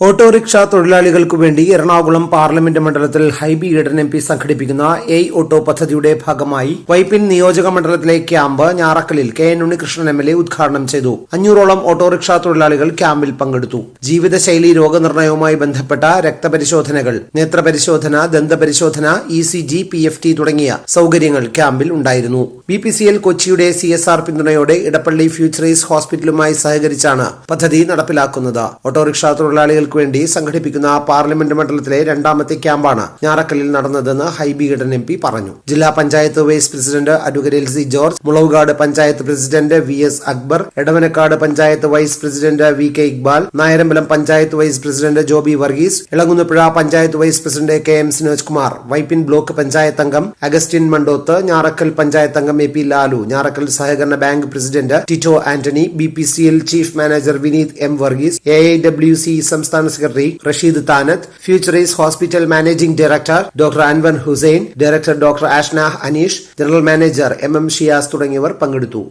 Autorickshaw തൊഴിലാളികൾക്കു വേണ്ടി Ernakulam parliament മണ്ഡലത്തിൽ Hibi Eden M P സംഘടിപ്പിക്കുന്ന എയ് ഓട്ടോ പദ്ധതിയുടെ ഭാഗമായി വൈപ്പിൻ നിയോജക മണ്ഡലത്തിലെ camp ഞാറക്കലിൽ K N Unnikrishnan M L A ഉദ്ഘാടനം ചെയ്തു. അഞ്ഞൂറോളം ഓട്ടോറിക്ഷ തൊഴിലാളികൾ ക്യാമ്പിൽ പങ്കെടുത്തു. ജീവിതശൈലി രോഗനിർണയവുമായി ബന്ധപ്പെട്ട രക്തപരിശോധനകൾ നേത്രപരിശോധന ദന്തപരിശോധന E C G P F T തുടങ്ങിയ സൗകര്യങ്ങൾ ക്യാമ്പിൽ ഉണ്ടായിരുന്നു. ബി പി സി എൽ കൊച്ചിയുടെ സി എസ് ആർ പിന്തുണയോടെ ഇടപ്പള്ളി ഫ്യൂച്ചറീസ് ഹോസ്പിറ്റലുമായി സഹകരിച്ചാണ് പദ്ധതി നടപ്പിലാക്കുന്നത്. ഓട്ടോറിക്ഷ തൊഴിലാളികൾക്ക് വേണ്ടി സംഘടിപ്പിക്കുന്ന പാർലമെന്റ് മണ്ഡലത്തിലെ രണ്ടാമത്തെ ക്യാമ്പാണ് ഞാറക്കല്ലിൽ നടന്നതെന്ന് ഹൈബി ഈഡൻ എം പി പറഞ്ഞു. ജില്ലാ panchayat vice president advocate L C George Mulavukad panchayat president V S Akbar Edavanakkad panchayat vice president V K Iqbal Nayarambalam panchayat vice president Joby Varghese Elankunnapuzha panchayat vice president K M Sinoj Kumar Vypin block panchayat അംഗം Augustine Mandoth Njarakkal panchayat അംഗം A P Lalu Njarakkal സഹകരണ bank president Tito Antony B P C L chief manager Vineeth M Varghese A I W C സംസ്ഥാന secretary Rasheed Thanath Futuris hospital managing director doctor Anwar Hussain director doctor Ashna Aneesh general manager M M Shiyas തുടങ്ങിയവർ പങ്കെടുത്തു.